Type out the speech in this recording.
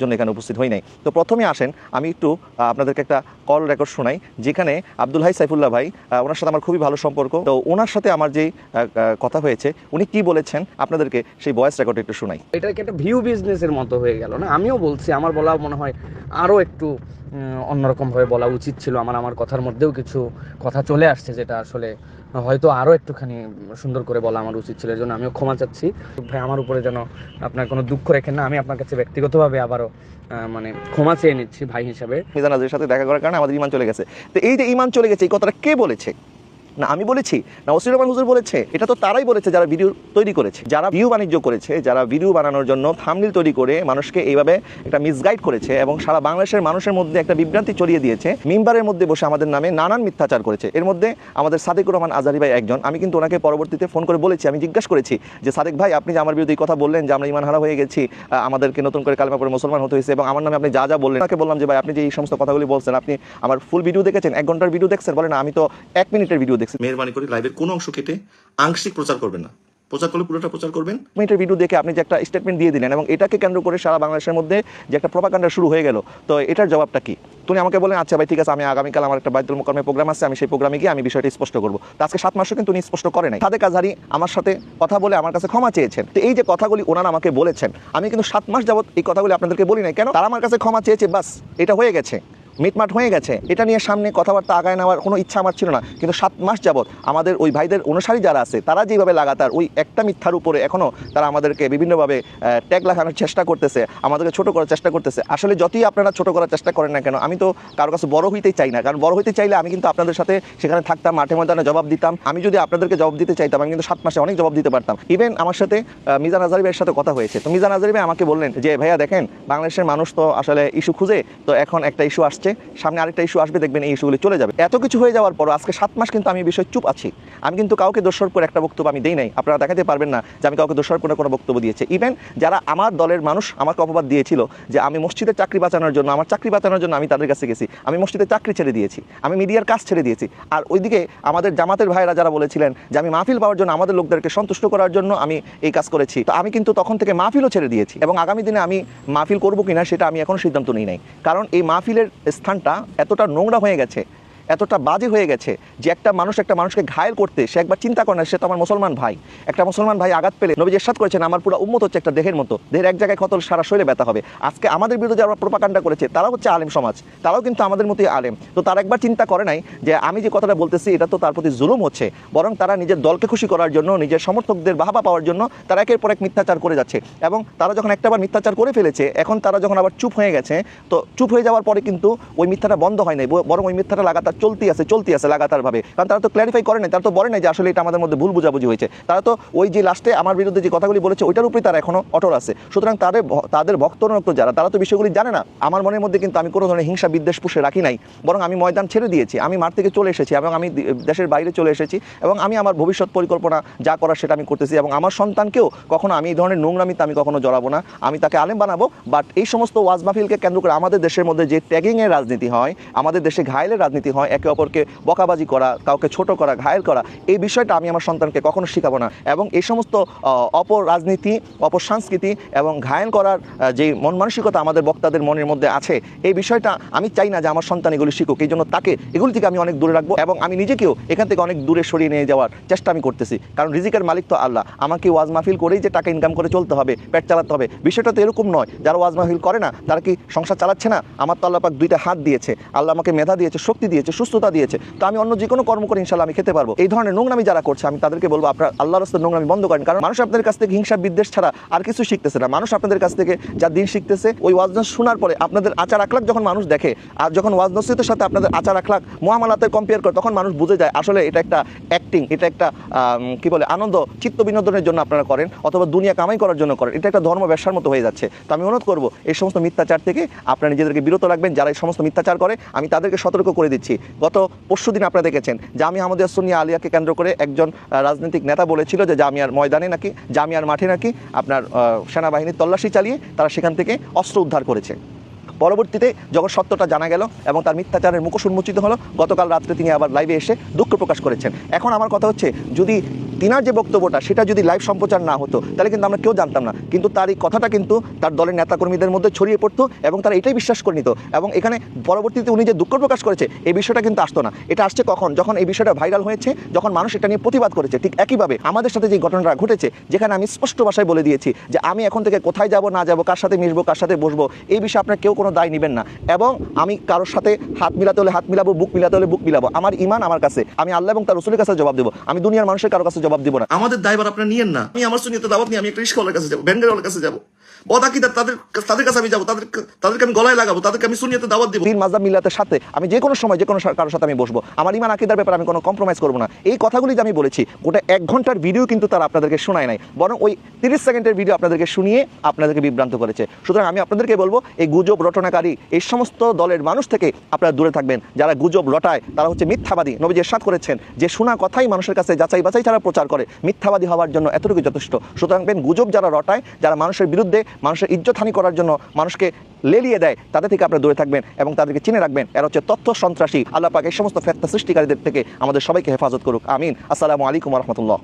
জন্য এখানে উপস্থিত হই নাই। তো প্রথমে আসেন আমি একটু আপনাদেরকে একটা কল রেকর্ড শোনাই যেখানে আব্দুল হাই সাইফুল্লাহ ভাই ওনার সাথে আমার খুবই ভালো সম্পর্ক। তো ওনার সাথে আমার আহ, কথা হয়েছে উনি কি বলেছেন আপনাদেরকে সেই ভয়েস রেকর্ড একটু শোনাই। এটা একটা ভিউ বিজনেসের মতো হয়ে গেল না? আমিও বলছি আমার বলা মনে হয় আরও একটু অন্যরকমভাবে বলা উচিত ছিল। আমার আমার কথার মধ্যেও কিছু কথা চলে আসছে যেটা আসলে হয়তো আরও একটুখানি সুন্দর করে বলা আমার উচিত ছিল এর জন্য আমিও ক্ষমা চাচ্ছি। ভাই, আমার উপরে যেন আপনার কোনো দুঃখ রেখেন না, আমি আপনার কাছে ব্যক্তিগতভাবে আবারও মানে ক্ষমা চেয়ে নিচ্ছি ভাই হিসাবে। মিজান সাথে দেখা করার কারণে আমাদের ইমান চলে গেছে। তো এই যে ইমান চলে গেছে, এই কথাটা কে বলেছে? না, আমি বলেছি, না, ওসির রহমান হুজুর বলেছে, এটা তো তারাই বলেছে যারা ভিডিও তৈরি করেছে, যারা ভিউ বাণিজ্য করেছে, যারা ভিডিও বানানোর জন্য থামনিল তৈরি করে মানুষকে এইভাবে একটা মিসগাইড করেছে এবং সারা বাংলাদেশের মানুষের মধ্যে একটা বিভ্রান্তি ছড়িয়ে দিয়েছে, মিম্বারের মধ্যে বসে আমাদের নামে নানান মিথ্যাচার করেছে। এর মধ্যে আমাদের সাদিকুর রহমান আজারি ভাই একজন, আমি কিন্তু ওনাকে পরবর্তীতে ফোন করে বলেছি, আমি জিজ্ঞাসা করেছি যে, সাদেক ভাই, আপনি যে আমার বিরুদ্ধে কথা বললেন যে, আমরা ইমান হারা হয়ে গেছি আমাদেরকে নতুন করে কালমা পরে মুসলমান হতে হয়েছে এবং আমার নামে আপনি যা যা বললেন, তাকে বললাম যে, ভাই, আপনি যে এই সমস্ত কথাগুলি বলছেন, আপনি আমার ফুল ভিডিও দেখেছেন, এক ঘণ্টার ভিডিও দেখছেন বলেন আমি তো এক মিনিটের ভিডিও দেখছি মেহরবানি করে লাইভের কোনো অংশ কেটে আংশিক প্রচার করবেন না। প্রচার করলে পুরোটা প্রচার করবেন। মিনিটের ভিডিও দেখে আপনি যে একটা স্টেটমেন্ট দিয়ে দিলেন এবং এটাকে কেন্দ্র করে সারা বাংলাদেশের মধ্যে যে একটা শুরু হয়ে গেল, তো এটার জবাবটা কি? তুমি আমাকে বলেন আচ্ছা ভাই, ঠিক আছে, আমি আগামীকাল আমার একটা বাইতুল মোকারমে প্রোগ্রাম আছে, আমি সেই প্রোগ্রামে গিয়ে আমি বিষয়টা স্পষ্ট করব। তো আজকে সাত মাসও কিন্তু উনি স্পষ্ট করে নাই। সাদেক আজহারি আমার সাথে কথা বলে আমার কাছে ক্ষমা চেয়েছেন। তো এই যে কথাগুলি ওনারা আমাকে বলেছেন, আমি কিন্তু সাত মাস যাবত এই কথাগুলি আপনাদেরকে বলি নাই। কেন? তারা আমার কাছে ক্ষমা চেয়েছে, বাস, এটা হয়ে গেছে। মিটমাট হয়ে গেছে। এটা নিয়ে সামনে কথাবার্তা আগায় নেওয়ার কোনো ইচ্ছা আমার ছিল না। কিন্তু সাত মাস যাবৎ আমাদের ওই ভাইদের অনুসারী যারা আছে, তারা যেভাবে লাগাতার ওই একটা মিথ্যার উপরে এখনও তারা আমাদেরকে বিভিন্নভাবে ট্যাগ লাগানোর চেষ্টা করতেছে, আমাদেরকে ছোট করার চেষ্টা করতেছে। আসলে যতই আপনারা ছোট করার চেষ্টা করেন না কেন, আমি তো কারও কাছে বড় হইতে চাই না। কারণ বড় হইতে চাইলে আমি কিন্তু আপনাদের সাথে সেখানে থাকতাম, মাঠে ময়দানে জবাব দিতাম। আমি যদি আপনাদেরকে জবাব দিতে চাইতাম, আমি কিন্তু সাত মাসে অনেক জবাব দিতে পারতাম। ইভেন আমার সাথে মিজান আজারি সাথে কথা হয়েছে। তো মিজান আজারি আমাকে বললেন যে, ভাইয়া দেখেন, বাংলাদেশের মানুষ তো আসলে ইস্যু খুঁজে, তো এখন একটা ইস্যু আসছে। সামনে আরেকটা ইস্যু আসবে, দেখবেন এই ইস্যুগুলি চলে যাবে। এত কিছু হয়ে যাওয়ার পর আজকে সাত মাস কিন্তু আমি এই বিষয়ে চুপ আছি। আমি কিন্তু কাউকে দোষারোপ করে একটা বক্তব্য আমি দেই নাই। আপনারা দেখাতে পারবেন না যে আমি কাউকে দোষারোপ করে কোনো বক্তব্য দিয়েছে। ইভেন যারা আমার দলের মানুষ আমাকে অপবাদ দিয়েছিল যে আমি মসজিদের চাকরি বাঁচানোর জন্য, আমার চাকরি বাঁচানোর জন্য আমি তাদের কাছে গেছি। আমি মসজিদের চাকরি ছেড়ে দিয়েছি। আমি মিডিয়ার কাজ ছেড়ে দিয়েছি। আর ওইদিকে আমাদের জামাতের ভাইরা যারা বলেছিলেন যে আমি মাহফিল পাওয়ার জন্য আমাদের লোকদেরকে সন্তুষ্ট করার জন্য আমি এই কাজ করেছি। তো আমি কিন্তু তখন থেকে মাহফিলও ছেড়ে দিয়েছি। এবং আগামী দিনে আমি মাহফিল করব কিনা সেটা আমি এখনও সিদ্ধান্ত নিই নাই। কারণ এই মাহফিলের স্থানটা এতটা নোংরা হয়ে গেছে এতটা বাজে হয়ে গেছে যে একটা মানুষ একটা মানুষকে ঘায়েল করতে সে একবার চিন্তা করে না, সে তো আমার মুসলমান ভাই। একটা মুসলমান ভাই আঘাত পেলে নবী এরশাদ করেছেন, আমার পুরো উম্মত হচ্ছে একটা দেহের মতো। দেহের এক জায়গায় ক্ষতল সারা শরীরে ব্যথা হবে। আজকে আমাদের বিরুদ্ধে যারা প্রপাকাণ্ডা করেছে, তারাও হচ্ছে আলেম সমাজ। তারাও কিন্তু আমাদের মতোই আলেম। তো তারা একবার চিন্তা করে নাই যে আমি যে কথাটা বলতেছি, এটা তো তার প্রতি জুলুম হচ্ছে। বরং তারা নিজের দলকে খুশি করার জন্য, নিজের সমর্থকদের বাহাবা পাওয়ার জন্য তারা একের পর এক মিথ্যাচার করে যাচ্ছে। এবং তারা যখন একটাবার মিথ্যাচার করে ফেলেছে, এখন তারা যখন আবার চুপ হয়ে গেছে, তো চুপ হয়ে যাওয়ার পরে কিন্তু ওই মিথ্যাটা বন্ধ হয় নাই। বরং ওই মিথ্যাটা লাগাতার চলতি আছে চলতি আছে লাগাতারভাবে। কারণ তারা তো ক্ল্যারিফাই করে নাই, তারা তো বলে নাই যে আসলে এটা আমাদের মধ্যে ভুল বুঝাবুঝি হয়েছে। তারা তো ওই যে লাস্টে আমার বিরুদ্ধে যে কথাগুলি বলেছে, ওইটার উপরেই তারা এখনও অটল আছে। সুতরাং তাদের তাদের ভক্তরক্ত যারা, তারা তো বিষয়গুলি জানে না। আমার মনের মধ্যে কিন্তু আমি কোনো ধরনের হিংসা বিদ্বেষ পুষে রাখি নাই। বরং আমি ময়দান ছেড়ে দিয়েছি, আমি মাঠ থেকে চলে এসেছি এবং আমি দেশের বাইরে চলে এসেছি এবং আমি আমার ভবিষ্যৎ পরিকল্পনা যা করার সেটা আমি করতেছি এবং আমার সন্তানকেও কখনো আমি এই ধরনের নোংরামিতে আমি কখনো জড়াবো না। আমি তাকে আলেম বানাবো বাট এই সমস্ত ওয়াজ মাহফিলকে কেন্দ্র করে আমাদের দেশের মধ্যে যে ট্যাগিংয়ের রাজনীতি হয়, আমাদের দেশে ঘায়েলের রাজনীতি হয় একে অপরকে বকাবাজি করা, কাউকে ছোট করা, ঘায়েল করা, এই বিষয়টা আমি আমার সন্তানকে কখনো শেখাবো না। এবং এই সমস্ত অপর রাজনীতি অপসংস্কৃতি এবং ঘায়েল করার যে মন মানসিকতা আমাদের বক্তাদের মনের মধ্যে আছে, এই বিষয়টা আমি চাই না যে আমার সন্তান এগুলি শিখুক। এই জন্য তাকে, এগুলি থেকে আমি অনেক দূরে রাখব এবং আমি নিজেকেও এখান থেকে অনেক দূরে সরিয়ে নিয়ে যাওয়ার চেষ্টা আমি করতেছি। কারণ রিজিকের মালিক তো আল্লাহ। আমাকে ওয়াজ মাহফিল করেই যে টাকা ইনকাম করে চলতে হবে, পেট চালাতে হবে, বিষয়টা তো এরকম নয়। যারা ওয়াজ মাহফিল করে না, তারা কি সংসার চালাচ্ছে না? আমার তো আল্লাহ পাক দুইটা হাত দিয়েছে। আল্লাহ আমাকে মেধা দিয়েছে, শক্তি দিয়েছে সুস্থতা দিয়েছে, তো আমি অন্য যে কোনো কর্ম করে ইনশাল্লাহ আমি খেতে পারব। এই ধরনের নোংরামি যারা করছে, আমি তাদেরকে বলব, আপনার আল্লাহ রাস্তার নোংরামি বন্ধ করেন। কারণ মানুষ আপনাদের কাছ থেকে হিংসা, বিদ্বেষ ছাড়া আর কিছু শিখতেছে না। মানুষ আপনাদের কাছ থেকে যা দিন শিখতেছে, ওই ওয়াজ নসিহত শোনার পরে আপনাদের আচার আখলাক যখন মানুষ দেখে, আর যখন ওয়াজ নসিহতের সাথে আপনাদের আচার আখলাক মহামালাতে কম্পেয়ার করে, তখন মানুষ বুঝে যায়, আসলে এটা একটা অ্যাক্টিং এটা একটা কি বলে, আনন্দ, চিত্ত বিনোদনের জন্য আপনারা করেন, অথবা দুনিয়া কামাই করার জন্য করেন। এটা একটা ধর্ম ব্যবসার মতো হয়ে যাচ্ছে। তো আমি অনুরোধ করব, এই সমস্ত মিথ্যাচার থেকে আপনারা নিজেদেরকে বিরত রাখবেন। যারা এই সমস্ত মিথ্যাচার করে, আমি তাদেরকে সতর্ক করে দিচ্ছি। গত পরশু দিন আপনারা দেখেছেন জামি আহমদিয়া সুনিয়া আলিয়াকে কেন্দ্র করে একজন রাজনৈতিক নেতা বলেছিল যে জামিয়ার ময়দানে নাকি, জামিয়ার মাঠে নাকি আপনার সেনাবাহিনীর তল্লাশি চালিয়ে তারা সেখান থেকে অস্ত্র উদ্ধার করেছে। পরবর্তীতে যখন সত্যটা জানা গেল এবং তার মিথ্যাচারের মুখোশ উন্মোচিত হলো, গতকাল রাত্রে তিনি আবার লাইভে এসে দুঃখ প্রকাশ করেছেন। এখন আমার কথা হচ্ছে, যদি তিনার যে বক্তব্যটা, সেটা যদি লাইভ সম্প্রচার না হতো, তাহলে কিন্তু আমরা কেউ জানতাম না। কিন্তু তার এই কথাটা কিন্তু তার দলের নেতাকর্মীদের মধ্যে ছড়িয়ে পড়তো এবং তারা এটাই বিশ্বাস করে নিত। এবং এখানে পরবর্তীতে উনি যে দুঃখ প্রকাশ করেছে, এই বিষয়টা কিন্তু আসতো না। এটা আসছে কখন? যখন এই বিষয়টা ভাইরাল হয়েছে, যখন মানুষ এটা নিয়ে প্রতিবাদ করেছে, ঠিক একইভাবে আমাদের সাথে যে ঘটনাটা ঘটেছে, যেখানে আমি স্পষ্ট ভাষায় বলে দিয়েছি যে আমি এখন থেকে কোথায় যাব, না যাব, কার সাথে মিশবো, কার সাথে বসবো, এই বিষয়ে আপনার কেউ কোনো দায় নেবেন না। এবং আমি কারোর সাথে হাত মিলাতে হলে হাত মিলাবো, বুক মিলাতে হলে বুক মিলাবো। আমার ইমান আমার কাছে। আমি আল্লাহ এবং তার রসুলের কাছে জবাব দেবো। আমি দুনিয়ার মানুষের কারও কাছে জবাব দিব না। আমাদের দায়বার আপনারা নিয়েন না। আমি আমার সুনিয়তে দাওয়াত নিয়ে আমি একটা রিস্কওয়ালার কাছে যাব ব্যান্ডেরওয়ালার কাছে যাব। কাছে আমি যে কোনো সময় যে কোনো কারোর সাথে আমি বসবো। আমার ইমান আকিদার ব্যাপারে আমি কোনো কম্প্রোমাইজ করব না। এই কথাগুলি যে আমি বলেছি, গোটা এক ঘণ্টার ভিডিও কিন্তু তারা আপনাদেরকে শোনায় নাই। বরং ওই তিরিশ সেকেন্ডের ভিডিও আপনাদেরকে শুনিয়ে আপনাদেরকে বিভ্রান্ত করেছে। সুতরাং আমি আপনাদেরকে বলব, এই গুজব রটনাকারী, এই সমস্ত দলের মানুষ থেকে আপনারা দূরে থাকবেন। যারা গুজব রটায়, তারা হচ্ছে মিথ্যাবাদী। নবী এরশাদ করেছেন যে শোনা কথাই মানুষের কাছে যাচাই বাছাই তারা প্রচার করে। মিথ্যাবাদী হওয়ার জন্য এতটুকু যথেষ্ট। সুতরাং গুজব যারা রটায়, যারা মানুষের বিরুদ্ধে মানুষের ইজ্জতহানি করার জন্য মানুষকে লেলিয়ে দেয়, তাদের থেকে আপনারা দূরে থাকবেন এবং তাদেরকে চিনে রাখবেন। এরা হচ্ছে তথ্য সন্ত্রাসী। আল্লাহ পাক এই সমস্ত ফেত্তা সৃষ্টিকারীদের থেকে আমাদের সবাইকে হেফাজত করুক। আমিন। আসসালামু আলাইকুম রহমতুল্লাহ।